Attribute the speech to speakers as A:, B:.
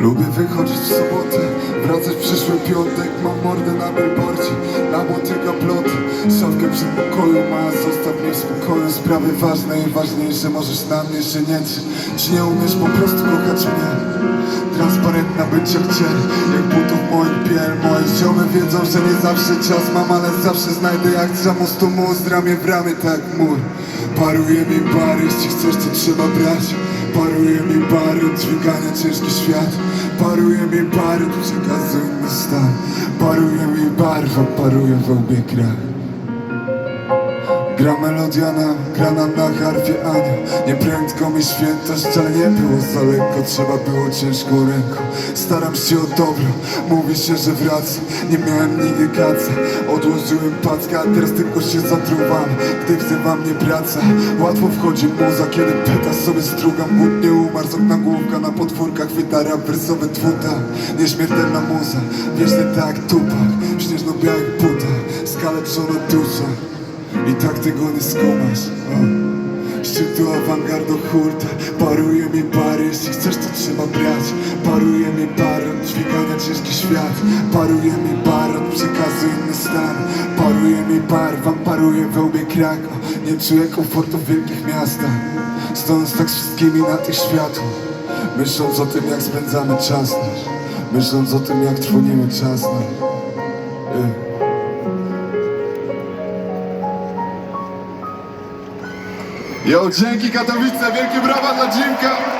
A: Lubię wychodzić w sobotę, wracać w przyszły piątek. Mam mordę na billboardzie, na motyka ploty Szafkę przed pokoju ma, zostaw mnie w spokoju. Sprawy ważne i ważniejsze, możesz na mnie się nie drzeć Czy nie umiesz po prostu kochać mnie? Transparentna być jak cień, jak butów moich biel Moje ziomy wiedzą, że nie zawsze czas mam Ale zawsze znajdę jak za mostu most Ramię w ramię tak mur Paruje mi bar, jeśli chcesz to trzeba brać Paruje mi od dźwigania ciężki świat. Paruje mi bar, tu przekazuj inny stan. Paruje mi bar, paruje w krew Gra melodia nam, gra nam na harfie Ania. Nie prędko mi świętość, ale nie było za lekko Trzeba było ciężką ręką. Staram się o dobro, mówi się, że wracam Nie miałem nigdy kaca Odłożyłem packa, a teraz tylko się zatruwam. Gdy wzywa mnie praca Łatwo wchodzi muza, kiedy peta sobie strugam Głód nie umarł, okna główka na podwórkach Wytara wersowy twuta Nieśmiertelna muza, wiecznie tak tupak W śnieżno-białych butach, skaleczona dusza i tak tego nie skumasz o. Szczytu awangardu hurta Paruje mi bar, jeśli chcesz to trzeba brać. Paruje mi bar, od dźwigania ciężki świat. Paruje mi bar, od przekazu inny stan. Paruje mi bar, wam paruje we łbie krak. Nie czuję komfortu w wielkich miastach. Stojąc tak z wszystkimi na tych światłach. Myśląc o tym jak spędzamy czas nasz. Myśląc o tym jak trwonimy czas nasz. Y. Jo, dzięki Katowice, wielkie brawa dla Jimka!